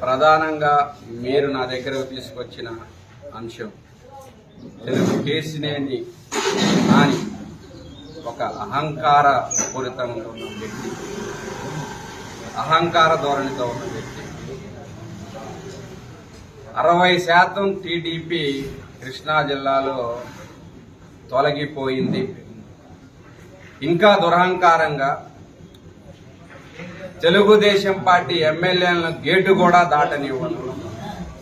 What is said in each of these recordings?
ప్రధానంగా మీరు నా దగ్గరకు తీసుకొచ్చిన అంశం. తెలుగు కేసినేని నాని ఒక అహంకార పూరితంగా ఉన్న వ్యక్తి. అహంకార ధోరణితో ఉన్న వ్యక్తి. అరవై శాతం టీడీపీ కృష్ణా జిల్లాలో తొలగిపోయింది. ఇంకా దురహంకారంగా తెలుగుదేశం పార్టీ ఎమ్మెల్యేలను గేటు కూడా దాటనివ్వను.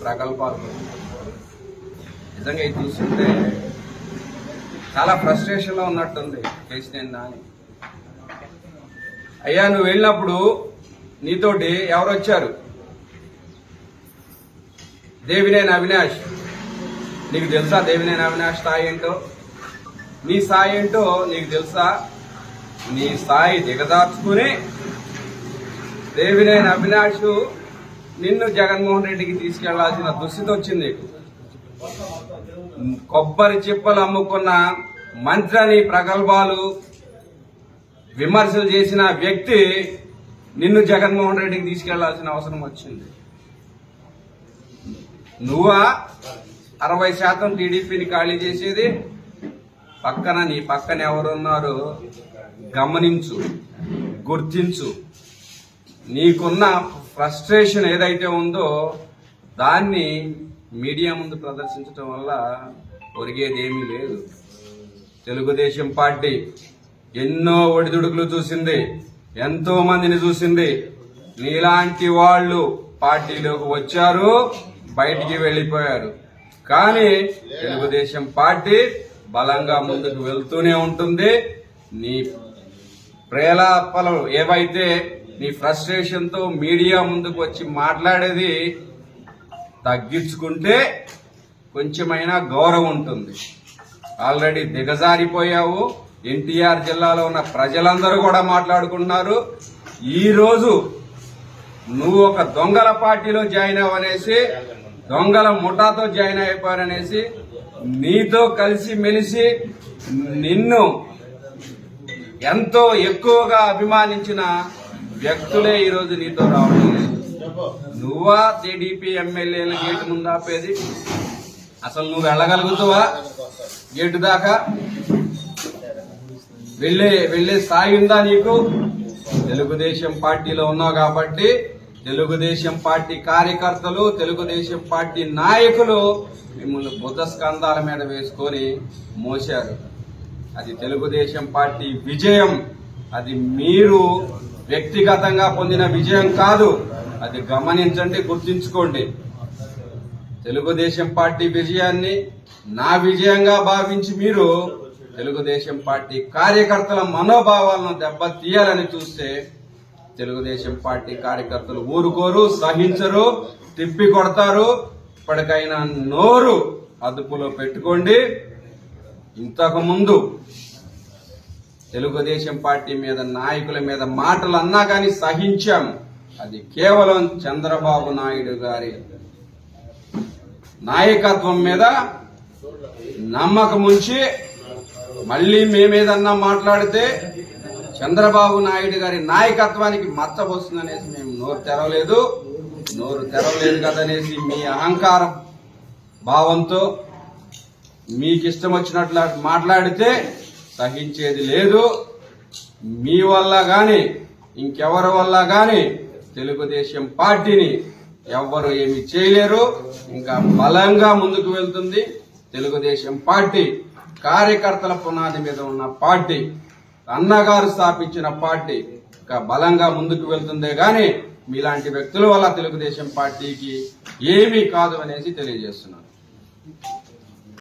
ప్రగల్భాలు. నిజంగా ఇది చూస్తుంటే చాలా ఫ్రస్ట్రేషన్లో ఉన్నట్టుంది చేసిన నాని అయ్యా నువ్వు వెళ్ళినప్పుడు నీతోటి ఎవరు వచ్చారు? దేవినేని అవినాష్. నీకు తెలుసా దేవినేని అవినాష్ స్థాయి ఏంటో? నీ స్థాయి ఏంటో నీకు తెలుసా? నీ స్థాయి దిగదార్చుకుని దేవినేని అవినాష్ నిన్ను జగన్మోహన్ రెడ్డికి తీసుకెళ్ళాల్సిన దుస్థితి వచ్చింది. కొబ్బరి చిప్పలు అమ్ముకున్న మంత్రని ప్రగల్భాలు విమర్శలు చేసిన వ్యక్తి నిన్ను జగన్మోహన్ రెడ్డికి తీసుకెళ్ళాల్సిన అవసరం వచ్చింది. నువ్వా? అరవై శాతం టీడీపీని ఖాళీ చేసేది? పక్కన నీ పక్కన ఎవరున్నారో? గమనించు గుర్తించు. నీకున్న ఫ్రస్ట్రేషన్ ఏదైతే ఉందో దాన్ని మీడియా ముందు ప్రదర్శించడం వల్ల ఒరిగేది ఏమీ లేదు. తెలుగుదేశం పార్టీ ఎన్నో ఒడిదుడుకులు చూసింది ఎంతో మందిని చూసింది. నీలాంటి వాళ్ళు పార్టీలోకి వచ్చారు బయటికి వెళ్ళిపోయారు. కానీ తెలుగుదేశం పార్టీ బలంగా ముందుకు వెళ్తూనే ఉంటుంది. నీ ప్రేలాపలు ఏవైతే నీ ఫ్రస్ట్రేషన్తో మీడియా ముందుకు వచ్చి మాట్లాడేది తగ్గించుకుంటే కొంచెమైనా గౌరవం ఉంటుంది. ఆల్రెడీ దిగజారిపోయావు. ఎన్టీఆర్ జిల్లాలో ఉన్న ప్రజలందరూ కూడా మాట్లాడుకుంటున్నారు. ఈరోజు నువ్వు ఒక దొంగల పార్టీలో జాయిన్ అవ్వనేసి దొంగల ముఠాతో జాయిన్ అయిపోయారనేసి నీతో కలిసి మెలిసి నిన్ను ఎంతో ఎక్కువగా అభిమానించిన వ్యక్తులే ఈరోజు నీతో రావడం లేదు. నువ్వా టీడీపీ ఎమ్మెల్యేల గేటు ముందు ఆపేది? అసలు నువ్వు వెళ్ళగలుగుతావా? గేటు దాకా? వెళ్ళే వెళ్ళే స్థాయి ఉందా నీకు? తెలుగుదేశం పార్టీలో ఉన్నావు కాబట్టి తెలుగుదేశం పార్టీ కార్యకర్తలు తెలుగుదేశం పార్టీ నాయకులు మిమ్మల్ని బుద్ధ స్కంధాల మీద వేసుకొని మోశారు. అది తెలుగుదేశం పార్టీ విజయం. అది మీరు వ్యక్తిగతంగా పొందిన విజయం కాదు. అది గమనించండి గుర్తుంచుకోండి. తెలుగుదేశం పార్టీ విజయాన్ని నా విజయంగా భావించి మీరు తెలుగుదేశం పార్టీ కార్యకర్తల మనోభావాలను దెబ్బతీయాలని చూస్తే తెలుగుదేశం పార్టీ కార్యకర్తలు ఊరుకోరు సహించరు తిప్పి కొడతారు. ఇప్పటికైనా నోరు అదుపులో పెట్టుకోండి. ఇంతకు ముందు తెలుగుదేశం పార్టీ మీద నాయకుల మీద మాటలు అన్నా కానీ సహించాం. అది కేవలం చంద్రబాబు నాయుడు గారి నాయకత్వం మీద నమ్మకం ఉంచి మళ్ళీ మేమేదన్నా మాట్లాడితే చంద్రబాబు నాయుడు గారి నాయకత్వానికి మచ్చ వస్తుందనేసి మేము నోరు తెరవలేదు. నోరు తెరవలేదు కదనేసి మీ అహంకార భావంతో మీకు ఇష్టం వచ్చినట్లు మాట్లాడితే సహించేది లేదు. మీ వల్ల కానీ ఇంకెవరి వల్ల కానీ తెలుగుదేశం పార్టీని ఎవ్వరు ఏమి చేయలేరు. ఇంకా బలంగా ముందుకు వెళ్తుంది తెలుగుదేశం పార్టీ. కార్యకర్తల పునాది మీద ఉన్న పార్టీ అన్నగారు స్థాపించిన పార్టీ ఇంకా బలంగా ముందుకు వెళ్తుందే కానీ మీలాంటి వ్యక్తుల వల్ల తెలుగుదేశం పార్టీకి ఏమీ కాదు అనేసి తెలియజేస్తున్నాను.